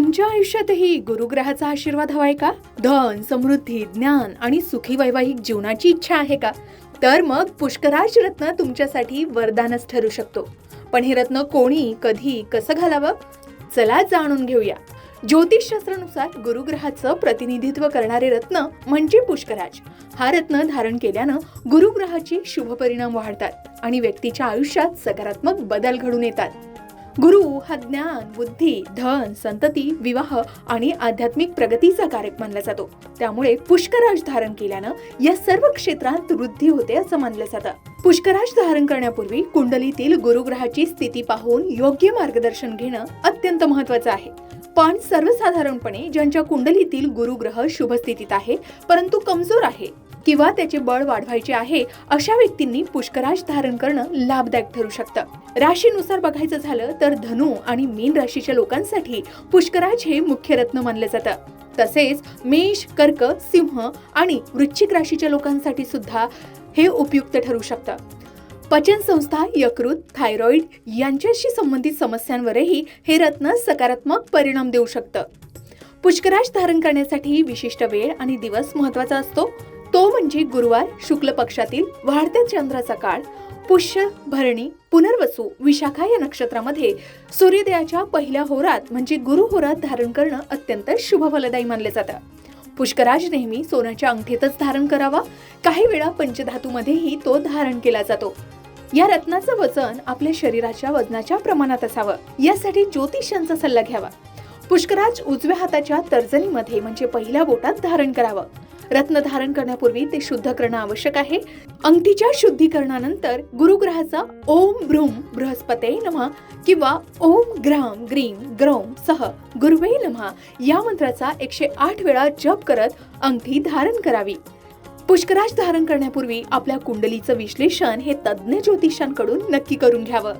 तुमच्या आयुष्यातही गुरुग्रहाचा आशीर्वाद हवाय का? धन समृद्धी ज्ञान आणि सुखी वैवाहिक जीवनाची इच्छा आहे का? तर मग पुष्कराज रत्न तुमच्यासाठी वरदानच ठरू शकतो. पण हे रत्न कोणी कधी कसं घालावं? चला जाणून घेऊया. ज्योतिषशास्त्रानुसार गुरुग्रहाचं प्रतिनिधित्व करणारे रत्न म्हणजे पुष्कराज. हा रत्न धारण केल्यानं गुरुग्रहाची शुभ परिणाम वाढतात आणि व्यक्तीच्या आयुष्यात सकारात्मक बदल घडून येतात. गुरु हा ज्ञान बुद्धी धन संतती विवाह आणि आध्यात्मिक प्रगतीचा कारक मानला जातो. त्यामुळे पुष्कराज धारण केल्यानं या सर्व क्षेत्रात वृद्धी होते असं मानलं जातं. पुष्कराज धारण करण्यापूर्वी कुंडलीतील गुरुग्रहाची स्थिती पाहून योग्य मार्गदर्शन घेणं अत्यंत महत्वाचं आहे. पण सर्वसाधारणपणे ज्यांच्या कुंडलीतील गुरुग्रह शुभ स्थितीत आहे परंतु कमजोर आहे किंवा त्याचे बळ वाढवायचे आहे अशा व्यक्तींनी पुष्कराज धारण करणं लाभदायक ठरू शकतं. राशीनुसार बघायचं झालं तर धनु आणि मीन राशीच्या लोकांसाठी पुष्कराज हे मुख्य रत्न मानलं जातं. तसेच मेष कर्क सिंह आणि वृश्चिक राशीच्या लोकांसाठी सुद्धा हे उपयुक्त ठरू शकतं. पचन संस्था यकृत थायरॉइड यांच्याशी संबंधित समस्यांवरही हे रत्न सकारात्मक परिणाम देऊ शकतं. पुष्कराज धारण करण्यासाठी विशिष्ट वेळ आणि दिवस महत्त्वाचा असतो. तो म्हणजे गुरुवार शुक्ल पक्षातील वाढत्या चंद्राचा काळ पुष्य भरणी पुनर्वसू विशाखा या नक्षत्रामध्ये सूर्योदयाच्या पहिल्या होरात म्हणजे गुरु होरात धारण करणं अत्यंत शुभ फलदायी जातं. पुष्कराज नेहमी सोन्याच्या अंगठीतच धारण करावा. काही वेळा पंचधातूमध्येही तो धारण केला जातो. या रत्नाचं वजन आपल्या शरीराच्या वजनाच्या प्रमाणात असावं. यासाठी ज्योतिषांचा सल्ला घ्यावा. पुष्कराज उजव्या हाताच्या तर्जनीमध्ये म्हणजे पहिल्या बोटात धारण करावं. रत्न धारण करण्यापूर्वी ते शुद्ध करणं आवश्यक आहे. अंगठीच्या शुद्धीकरणानंतर गुरुग्रहाचा ओम भ्रूम बृहस्पते नमः किंवा ओम ग्राम ग्रीम ग्रौम सह गुरुवे नमः या मंत्राचा एकशे आठ वेळा जप करत अंगठी धारण करावी. पुष्कराज धारण करण्यापूर्वी आपल्या कुंडलीचं विश्लेषण हे तज्ज्ञ ज्योतिषांकडून नक्की करून घ्यावं.